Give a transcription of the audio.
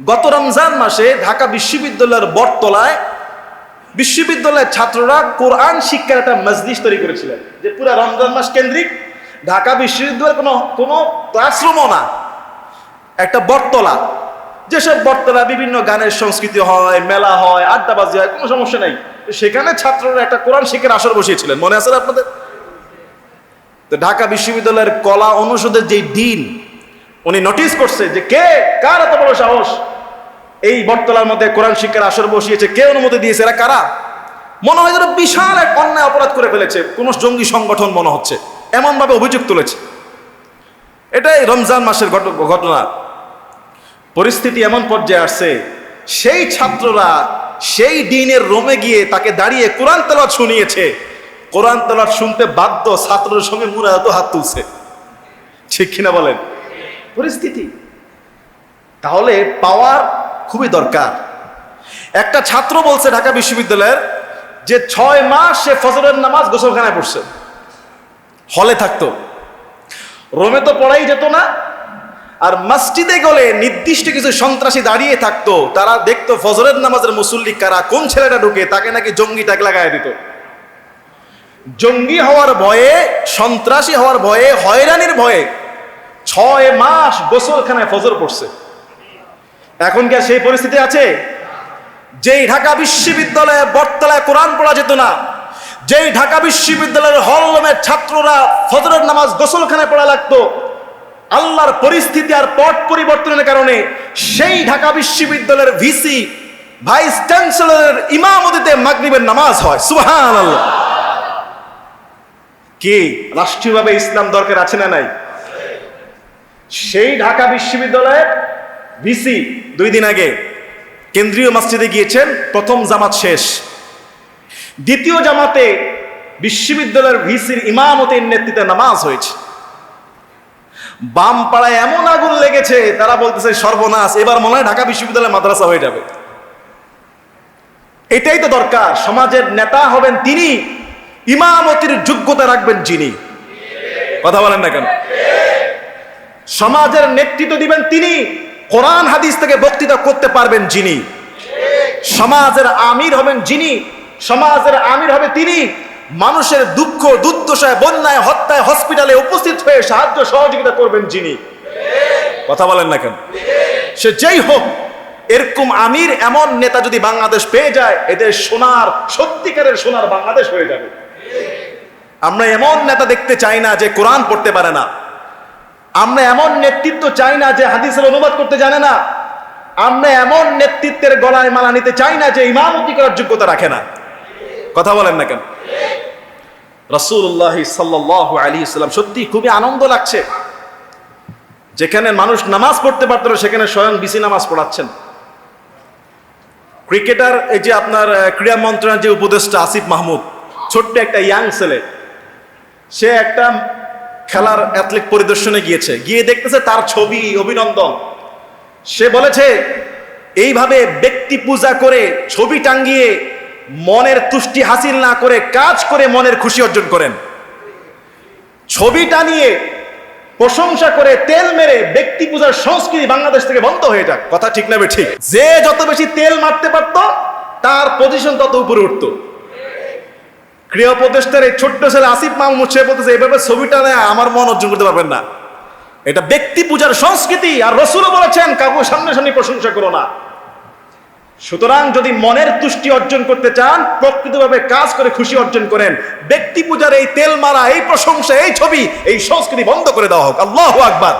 গত রমজান মাসে ঢাকা বিশ্ববিদ্যালয়ের বটতলায় বিশ্ববিদ্যালয়ের ছাত্ররা কোরআন শিক্ষার একটা মজলিস তৈরি করেছিলেন যে পুরো রমজান মাস কেন্দ্রিক, ঢাকা বিশ্ববিদ্যালয়ের কোনো কোনো ক্লাসরুমও না, একটা বটতলা। যেসব বটতলা বিভিন্ন গানের সংস্কৃতি হয়, মেলা হয়, আড্ডাবাজি হয়, কোনো সমস্যা নেই। সেখানে ছাত্ররা একটা কোরআন শিক্ষার আসর বসিয়েছিলেন। মনে আছে আপনাদের? তো ঢাকা বিশ্ববিদ্যালয়ের কলা অনুষদের যে ডিন, উনি নোটিস করছে যে কে, কার এত বড় সাহস? এই বটতলার মধ্যে কোরআন শিক্ষার আসর বসিয়েছে। কে অনুমতি দিয়েছে? এরা কারা? মনে হয় যেন বিশাল এক অন্যায় অপরাধ করে ফেলেছে। কোন জঙ্গি সংগঠন মনে হচ্ছে। এমনভাবে অভিযোগ তুলেছে। এটাই রমজান মাসের ঘটনা। পরিস্থিতি এমন পর্যায়ে আসছে, সেই ছাত্ররা সেই দিনের রোমে গিয়ে তাকে দাঁড়িয়ে কোরআন তেলাওয়াত শুনিয়েছে। কোরআন তেলাওয়াত শুনতে বাধ্য ছাত্রের সঙ্গে মুরাদ হাত তুলছে। ঠিক কিনা বলেন? পরিস্থিতি। তাহলে পাওয়ার খুবই দরকার। একটা ছাত্র বলছে ঢাকা বিশ্ববিদ্যালয়ের যে ছয় মাস সে ফজরের নামাজ গোসলখানায় পড়ছে। হলে থাকতো। রোমে তো পড়াই যেত না। আর মসজিদে গেলে নির্দিষ্ট কিছু সন্ত্রাসী দাঁড়িয়ে থাকতো। তারা দেখতো ফজরের নামাজের মুসল্লি কারা, কোন ছেলেটা ঢুকে তাকে নাকি জঙ্গি ট্যাগ লাগায় দিত। জঙ্গি হওয়ার ভয়ে, সন্ত্রাসী হওয়ার ভয়ে, হয়রানির ভয়ে ছয় মাস গোসলখানায় ফজর পড়ছে। এখন কি আর সেই পরিস্থিতি আছে? যেই ঢাকা বিশ্ববিদ্যালয়ে বটতলায় কোরআন পড়া যেত না, যেই ঢাকা বিশ্ববিদ্যালয়ের হলমের ছাত্ররা ফজরের নামাজ গোসলখানায় পড়া লাগতো, আল্লাহর পরিস্থিতি আর পট পরিবর্তনের কারণে সেই ঢাকা বিশ্ববিদ্যালয়ের ভিসি ভাইস চ্যান্সেলরের ইমামতিতে মাগরিবের নামাজ হয়। সুবহান আল্লাহ কি? রাষ্ট্রীয়ভাবে ইসলাম দরকার আছে না নাই? সেই ঢাকা বিশ্ববিদ্যালয়ের ভিসি দুই দিন আগে কেন্দ্রীয় মসজিদে গিয়েছেন, প্রথম জামাত শেষ। দ্বিতীয় জামাতে বিশ্ববিদ্যালয়ের ভিসির ইমামতের নেতৃত্বে নামাজ হয়েছে। বাম পাড়ায় এমন আগুন লেগেছে, তারা বলতেছে সর্বনাশ, এবার মনে হয় ঢাকা বিশ্ববিদ্যালয় মাদ্রাসা হয়ে যাবে। এটাই তো দরকার, সমাজের নেতা হবেন তিনি, ইমামতির যোগ্যতা রাখবেন যিনি। কথা বলেন না কেন? সমাজের নেতৃত্ব দিবেন তিনি কোরআন হাদিস থেকে বক্তৃতা করতে পারবেন যিনি। সমাজের আমির হবেন যিনি, সমাজের আমির হবে তিনি। মানুষের দুঃখ, দুর্দশায়, বন্যায়, হত্যায় হসপিটালে উপস্থিত হয়ে সাহায্য সহযোগিতা করবেন যিনি। কথা বলেন না কেন? সে যেই হোক, এরকম আমির এমন নেতা যদি বাংলাদেশ পেয়ে যায়, এদের সোনার, সত্যিকারের সোনার বাংলাদেশ হয়ে যাবে। আমরা এমন নেতা দেখতে চাই না যে কোরআন পড়তে পারে না। আমরা এমন নেতৃত্ব চাই না যে হাদিসের অনুবাদ করতে জানে না। আমরা এমন নেতৃত্বের গলায় মালা নিতে চাই না যে ইমামতি করার যোগ্যতা রাখে না। কথা বলেন না কেন? রসুল্লাহ সাল্লাহ আলী ইসলাম সত্যি খুবই আনন্দ লাগছে। যেখানে মানুষ নামাজ পড়তে পারত সেখানে স্বয়ং বিসি নামাজ পড়াচ্ছেন। ক্রিকেটার, এই যে আপনার ক্রীড়া মন্ত্রণালয়ের যে উপদেষ্টা আসিফ মাহমুদ, ছোট্ট একটা ইয়াং ছেলে। সে একটা খেলার অ্যাথলেট পরিদর্শনে গিয়েছে। গিয়ে দেখতেছে তার ছবি, অভিনন্দন। সে বলেছে, এইভাবে ব্যক্তি পূজা করে ছবি টাঙ্গিয়ে মনের তুষ্টি হাসিল না করে কাজ করে মনের খুশি অর্জন করেন। ছবি টানিয়ে প্রশংসা করে তেল মেরে ব্যক্তি পূজার সংস্কৃতি বাংলাদেশ থেকে বন্ধ হয়ে যাক। কথা ঠিক না ঠিক। যে যত বেশি তেল মারতে পারতো, তার পজিশন তত উপরে উঠতো। ক্রিয়া উপদেষ্টার এই ছোট্ট ছেলে আসিফ মাহমুদ সে বলতেছে এভাবে ছবিটা নেয় আমার মন অর্জন করতে পারবেন না। এটা ব্যক্তি পূজার সংস্কৃতি, আর রসুলও বলেছেন কাকু সামনে সামনে প্রশংসা করো না। সুতরাং যদি মনের তুষ্টি অর্জন করতে চান, প্রকৃতভাবে কাজ করে খুশি অর্জন করেন। ব্যক্তি পূজার এই তেল মারা এই প্রশংসা, এই ছবি, এই সংস্কৃতি বন্ধ করে দেওয়া হোক। আল্লাহ আকবার।